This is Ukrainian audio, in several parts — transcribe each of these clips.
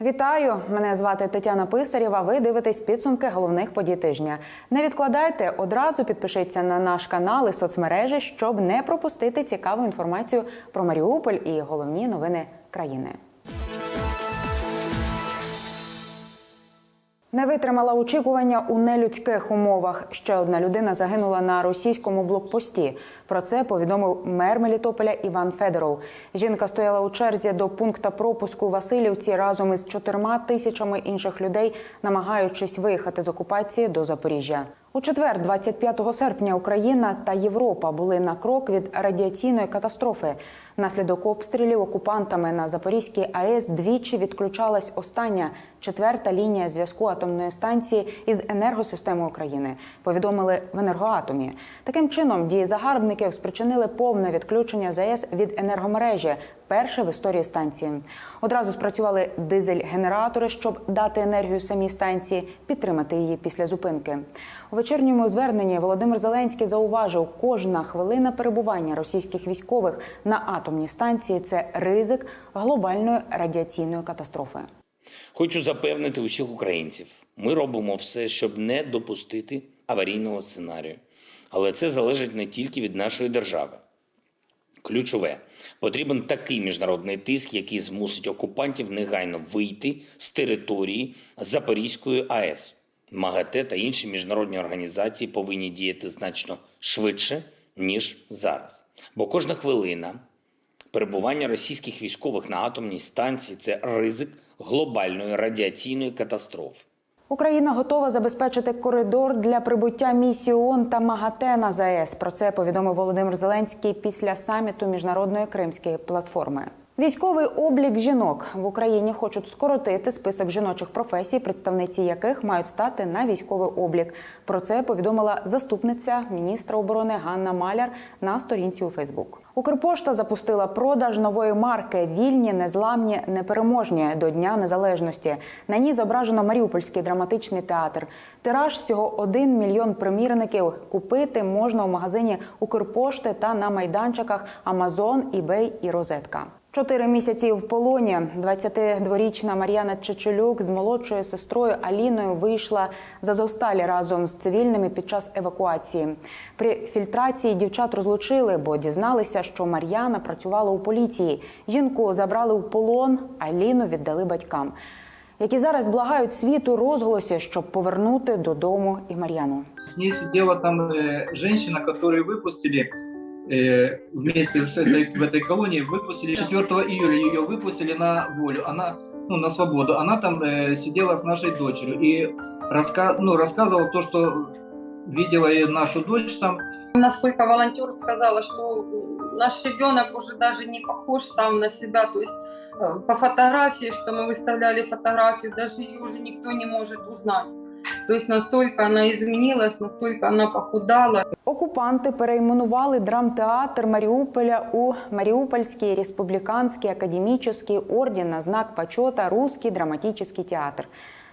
Вітаю! Мене звати Тетяна Писарєва. Ви дивитесь підсумки головних подій тижня. Не відкладайте одразу підпишіться на наш канал і соцмережі, щоб не пропустити цікаву інформацію про Маріуполь і головні новини країни. Не витримала очікування у нелюдських умовах. Ще одна людина загинула на російському блокпості. Про це повідомив мер Мелітополя Іван Федоров. Жінка стояла у черзі до пункта пропуску Васильівці разом із чотирма тисячами інших людей, намагаючись виїхати з окупації до Запоріжжя. У четвер, 25 серпня, Україна та Європа були на крок від радіаційної катастрофи. Внаслідок обстрілів окупантами на Запорізькій АЕС двічі відключалась остання четверта лінія зв'язку атомної станції із енергосистемою України. Повідомили в енергоатомі. Таким чином дії загарбників спричинили повне відключення ЗАЕС від енергомережі. Перше в історії станції. Одразу спрацювали дизель-генератори, щоб дати енергію самій станції, підтримати її після зупинки. У вечірньому зверненні Володимир Зеленський зауважив, кожна хвилина перебування російських військових на атомній станції це ризик глобальної радіаційної катастрофи. Хочу запевнити усіх українців: ми робимо все, щоб не допустити аварійного сценарію. Але це залежить не тільки від нашої держави. Ключове потрібен такий міжнародний тиск, який змусить окупантів негайно вийти з території Запорізької АЕС. МАГАТЕ та інші міжнародні організації повинні діяти значно швидше ніж зараз. Бо кожна хвилина перебування російських військових на атомній станції це ризик глобальної радіаційної катастрофи. Україна готова забезпечити коридор для прибуття місії ООН та МАГАТЕ на ЗАЕС. Про це повідомив Володимир Зеленський після саміту міжнародної кримської платформи. Військовий облік жінок в Україні хочуть скоротити список жіночих професій, представниці яких мають стати на військовий облік. Про це повідомила заступниця міністра оборони Ганна Маляр на сторінці у Фейсбук. Укрпошта запустила продаж нової марки Вільні, незламні, непереможні до Дня Незалежності. На ній зображено Маріупольський драматичний театр. Тираж всього 1 мільйон примірників. Купити можна у магазині Укрпошти та на майданчиках Амазон, eBay і Розетка. Чотири місяці в полоні 22-річна Мар'яна Чечелюк з молодшою сестрою Аліною вийшла з Азовсталі разом з цивільними під час евакуації. При фільтрації дівчат розлучили, бо дізналися, що Мар'яна працювала у поліції. Жінку забрали в полон, Аліну віддали батькам, які зараз благають світу розголосі, щоб повернути додому і Мар'яну. С ней сидела там э, женщина, которую выпустили э, вместе с этой, в этой колонии, выпустили 4 июля ее выпустили на волю, она, ну, на свободу. Она там э, сидела с нашей дочерью и раска, ну, рассказывала то, что видела и нашу дочь там. насколько волонтер сказала, что наш ребенок уже даже не похож сам на себя, то есть э, по фотографии, что мы выставляли фотографию, даже ее уже никто не может узнать. То есть настолько она изменилась, настолько она похудала. Окупанти перейменували драмтеатр Маріуполя у Маріупольський республіканський академічний орден на знак почота Руський драматичний театр.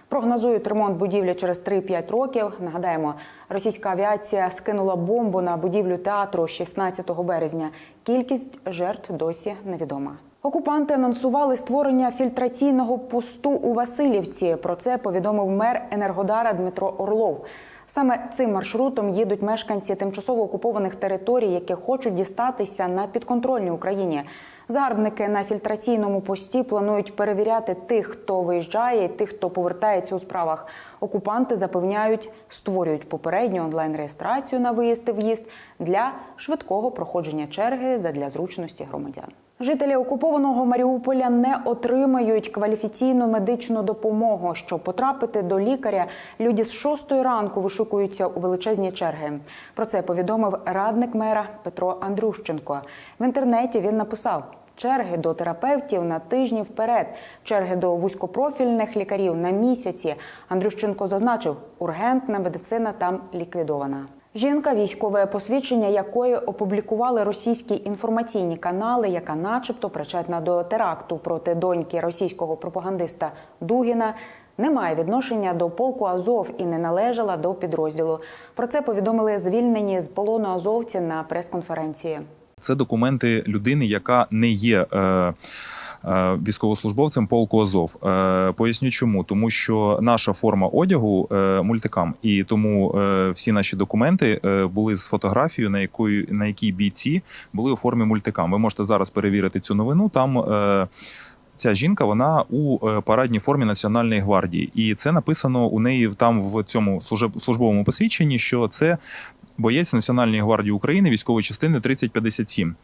Прогнозують ремонт будівлі через 3-5 років. Нагадаємо, російська авіація скинула бомбу на будівлю театру 16 березня. Кількість жертв досі невідома. Окупанти анонсували створення фільтраційного посту у Васильівці. Про це повідомив мер Енергодара Дмитро Орлов. Саме цим маршрутом їдуть мешканці тимчасово окупованих територій, які хочуть дістатися на підконтрольній Україні. Загарбники на фільтраційному пості планують перевіряти тих, хто виїжджає, і тих, хто повертається у справах. Окупанти запевняють, створюють попередню онлайн-реєстрацію на виїзд і в'їзд для швидкого проходження черги задля зручності громадян. Жителі окупованого Маріуполя не отримають кваліфіційну медичну допомогу. Щоб потрапити до лікаря, люди з шостої ранку вишукуються у величезні черги. Про це повідомив радник мера Петро Андрющенко. В інтернеті він написав. Черги до терапевтів на тижні вперед, черги до вузькопрофільних лікарів на місяці. Андрющенко зазначив, ургентна медицина там ліквідована. Жінка, військове посвідчення якої опублікували російські інформаційні канали, яка, начебто, причетна до теракту проти доньки російського пропагандиста Дугіна, не має відношення до полку Азов і не належала до підрозділу. Про це повідомили звільнені з полону азовці на прес-конференції. Це документи людини, яка не є. Е, військовослужбовцем полку Азов. Е, Поясню чому, тому що наша форма одягу е, мультикам, і тому е, всі наші документи е, були з фотографією, на якої на якій бійці були у формі мультикам. Ви можете зараз перевірити цю новину. Там е, ця жінка вона у е, парадній формі Національної гвардії, і це написано у неї там в цьому службовому посвідченні, що це боєць Національної гвардії України військової частини 3057.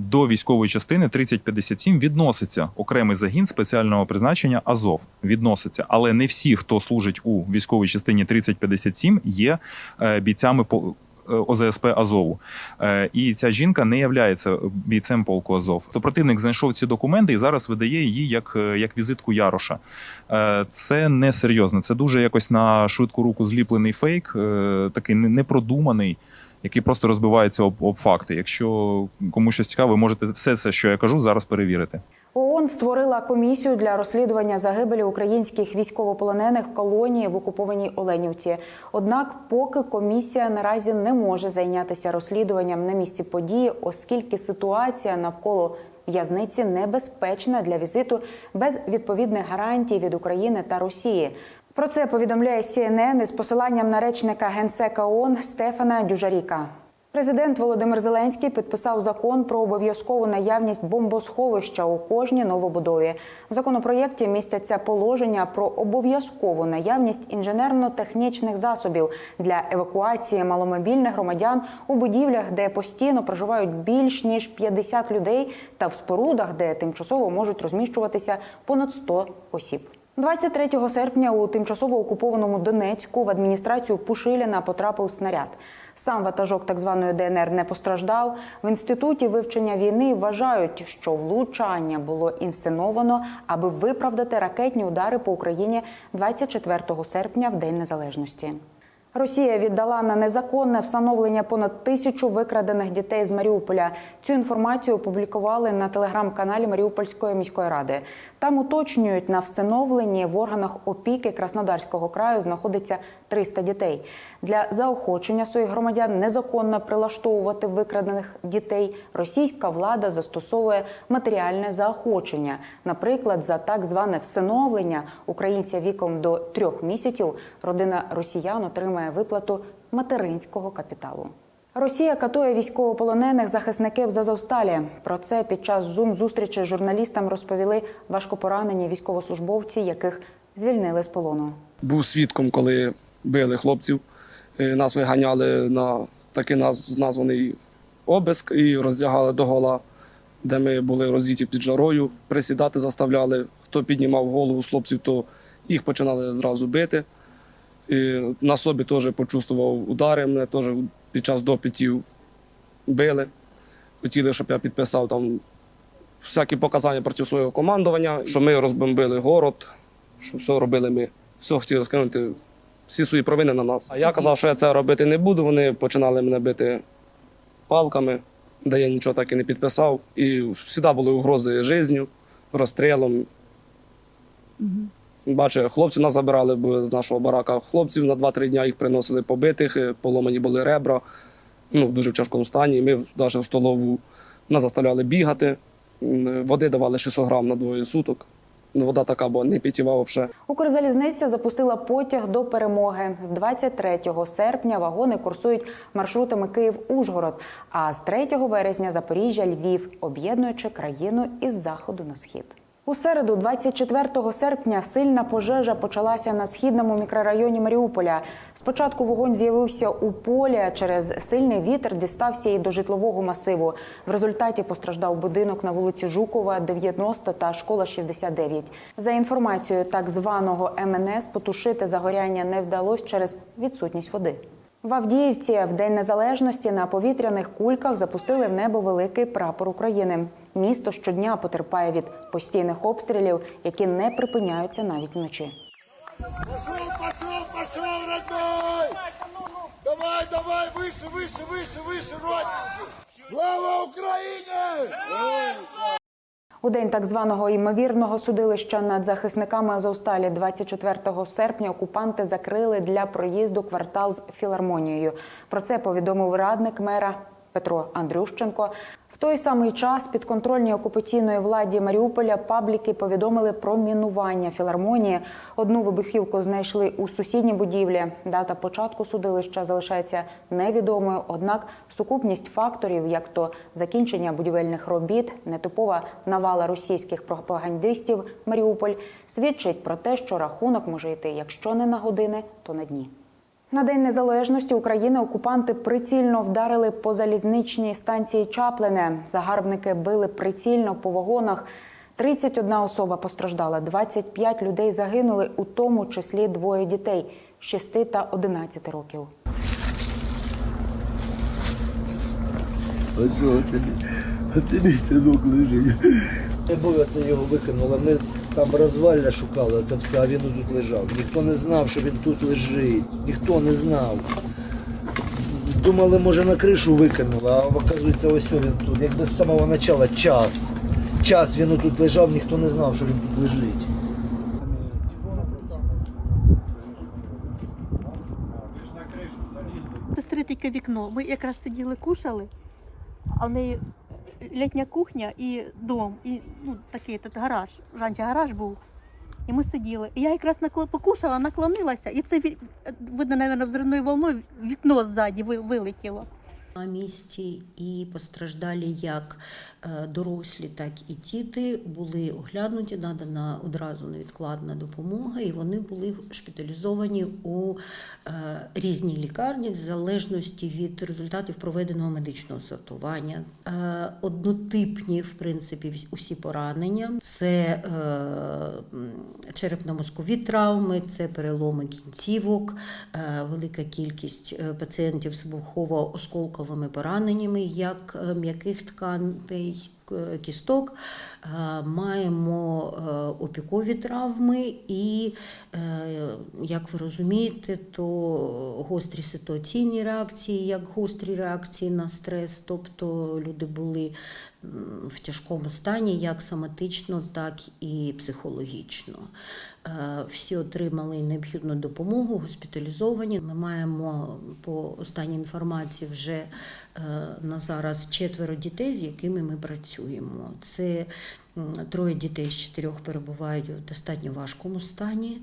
До військової частини 3057 відноситься окремий загін спеціального призначення Азов. Відноситься, але не всі, хто служить у військовій частині 3057, є е, бійцями по. е, ОЗСП Азову. Е, І ця жінка не є бійцем полку Азов. То противник знайшов ці документи і зараз видає її як, як візитку Яроша. Це не серйозно. Це дуже якось на швидку руку зліплений фейк, такий не- непродуманий, який просто розбивається об, об факти. Якщо комусь щось цікаве, ви можете все це, що я кажу, зараз перевірити. ООН створила комісію для розслідування загибелі українських військовополонених в колонії в окупованій Оленівці. Однак, поки комісія наразі не може зайнятися розслідуванням на місці події, оскільки ситуація навколо в'язниці небезпечна для візиту без відповідних гарантій від України та Росії. Про це повідомляє CNN із посиланням на речника генсека ООН Стефана Дюжаріка. Президент Володимир Зеленський підписав закон про обов'язкову наявність бомбосховища у кожній новобудові. В законопроєкті містяться положення про обов'язкову наявність інженерно-технічних засобів для евакуації маломобільних громадян у будівлях, де постійно проживають більш ніж 50 людей, та в спорудах, де тимчасово можуть розміщуватися понад 100 осіб. 23 серпня у тимчасово окупованому Донецьку в адміністрацію Пушиліна потрапив снаряд. Сам ватажок так званої ДНР не постраждав. В інституті вивчення війни вважають, що влучання було інсценовано, аби виправдати ракетні удари по Україні 24 серпня в День Незалежності. Росія віддала на незаконне встановлення понад тисячу викрадених дітей з Маріуполя. Цю інформацію опублікували на телеграм-каналі Маріупольської міської ради. Там уточнюють на всиновленні в органах опіки Краснодарського краю знаходиться 300 дітей. Для заохочення своїх громадян незаконно прилаштовувати викрадених дітей. Російська влада застосовує матеріальне заохочення. Наприклад, за так зване всиновлення українця віком до трьох місяців родина росіян отримає виплату материнського капіталу. Росія катує військовополонених захисників з Азовсталі. Про це під час зум зустрічі з журналістам розповіли важкопоранені військовослужбовці, яких звільнили з полону. був свідком, коли били хлопців. Е, Нас виганяли на такий наз- названий обиск і роздягали до гола, де ми були роздіті під жарою, присідати заставляли. Хто піднімав голову з хлопців, то їх починали зразу бити. І на собі теж почувствував удари, мене теж під час допитів били. Хотіли, щоб я підписав там всякі показання проти свого командування, що ми розбомбили город, що все робили ми. Все хотіли скинути всі свої провини на нас. А я казав, що я це робити не буду. Вони починали мене бити палками, де я нічого так і не підписав. І завжди були угрози життю, розстрілом. Бачу, хлопці нас забирали з нашого барака. Хлопців на 2-3 дні їх приносили побитих, е, поломані були ребра, ну, дуже в тяжкому стані. Ми навіть в столову нас заставляли бігати. Води давали 600 грам на двоє суток. Ну, Вода така, бо не питєва взагалі. Укрзалізниця запустила потяг до перемоги. З 23 серпня вагони курсують маршрутами Київ-Ужгород, а з 3 березня Запоріжжя, Львів, об'єднуючи країну із заходу на схід. У середу, 24 серпня, сильна пожежа почалася на східному мікрорайоні Маріуполя. Спочатку вогонь з'явився у полі, через сильний вітер дістався і до житлового масиву. В результаті постраждав будинок на вулиці Жукова, 90 та школа 69. За інформацією так званого МНС, потушити загоряння не вдалося через відсутність води. В Авдіївці в День Незалежності на повітряних кульках запустили в небо великий прапор України. Місто щодня потерпає від постійних обстрілів, які не припиняються навіть вночі. Пошел, пошел, пошел, родной! Давай, давай, выше, выше, выше, выше, родненький! Слава Украине! У день так званого ймовірного судилища над захисниками Азовсталі 24 серпня окупанти закрили для проїзду квартал з філармонією. Про це повідомив радник мера Петро Андрющенко. Той самий час підконтрольній окупаційної владі Маріуполя пабліки повідомили про мінування філармонії. Одну вибухівку знайшли у сусідній будівлі. Дата початку судилища залишається невідомою. Однак сукупність факторів, як то закінчення будівельних робіт, нетипова навала російських пропагандистів Маріуполь, свідчить про те, що рахунок може йти, якщо не на години, то на дні. На День Незалежності України окупанти прицільно вдарили по залізничній станції Чаплине. Загарбники били прицільно по вагонах. 31 особа постраждала, 25 людей загинули, у тому числі двоє дітей 6 та 11 років. А що тобі? А тобі синок лежить. Не було його викинули. Ми там розвалля шукали, це все, а він тут лежав. Ніхто не знав, що він тут лежить. Ніхто не знав. Думали, може на кришу викинули, а оказується, ось він тут. Якби з самого початку час. Час він тут лежав, ніхто не знав, що він тут лежить. Сестри таке вікно. Ми якраз сиділи, кушали, а в неї літня кухня і дом, і ну, такий тут гараж. Раніше гараж був. І ми сиділи. І я якраз накло- покушала, наклонилася, і це видно, мабуть, взривною волною вікно ззаді вилетіло. На місці і постраждалі як е, дорослі, так і діти були оглянуті, надана одразу невідкладна допомога, і вони були шпиталізовані у е, різні лікарні в залежності від результатів проведеного медичного сортування. Е, Однотипні, в принципі, усі поранення це черепно-мозкові травми, це переломи кінцівок, велика кількість пацієнтів з вибухово-осколковими пораненнями, як м'яких тканей. Кісток Е, маємо е, опікові травми, і, е, як ви розумієте, то гострі ситуаційні реакції, як гострі реакції на стрес, тобто люди були в тяжкому стані, як соматично, так і психологічно. Всі отримали необхідну допомогу, госпіталізовані. Ми маємо по останній інформації вже на зараз четверо дітей, з якими ми працюємо. Це троє дітей з чотирьох перебувають в достатньо важкому стані,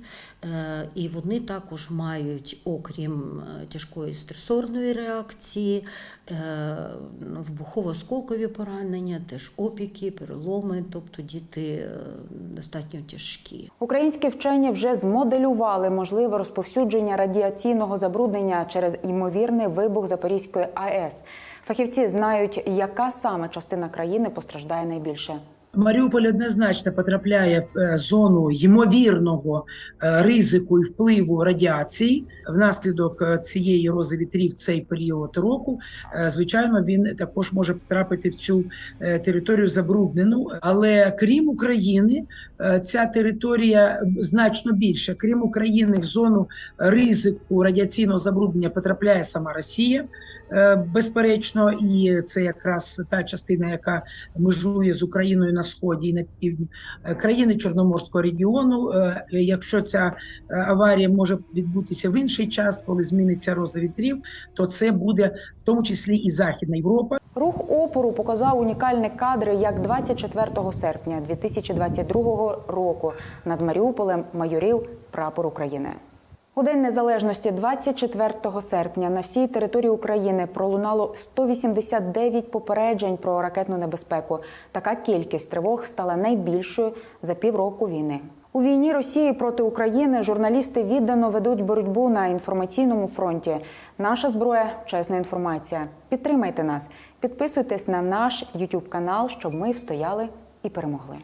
Е, і вони також мають, окрім е, тяжкої стресорної реакції, е, вибухово-осколкові поранення, теж опіки, переломи, тобто діти е, достатньо тяжкі. Українські вчені вже змоделювали можливе розповсюдження радіаційного забруднення через ймовірний вибух Запорізької АЕС. Фахівці знають, яка саме частина країни постраждає найбільше. Маріуполь однозначно потрапляє в е, зону ймовірного е, ризику і впливу радіації. Внаслідок е, цієї рози вітрів цей період року, звичайно, він також може потрапити в цю територію забруднену. Але крім України, ця територія значно більша. Крім України, в зону ризику радіаційного забруднення потрапляє сама Росія. Е, Безперечно, і це якраз та частина, яка межує з Україною на сході і на півдні Е, країни Чорноморського регіону. Е, Якщо ця аварія може відбутися в інший час, коли зміниться роза вітрів, то це буде в тому числі і Західна Європа. Рух опору показав унікальні кадри, як 24 серпня 2022 року над Маріуполем майорів прапор України. У День Незалежності 24 серпня на всій території України пролунало 189 попереджень про ракетну небезпеку. Така кількість тривог стала найбільшою за півроку війни. У війні Росії проти України журналісти віддано ведуть боротьбу на інформаційному фронті. Наша зброя чесна інформація. Підтримайте нас, підписуйтесь на наш YouTube канал, щоб ми встояли і перемогли.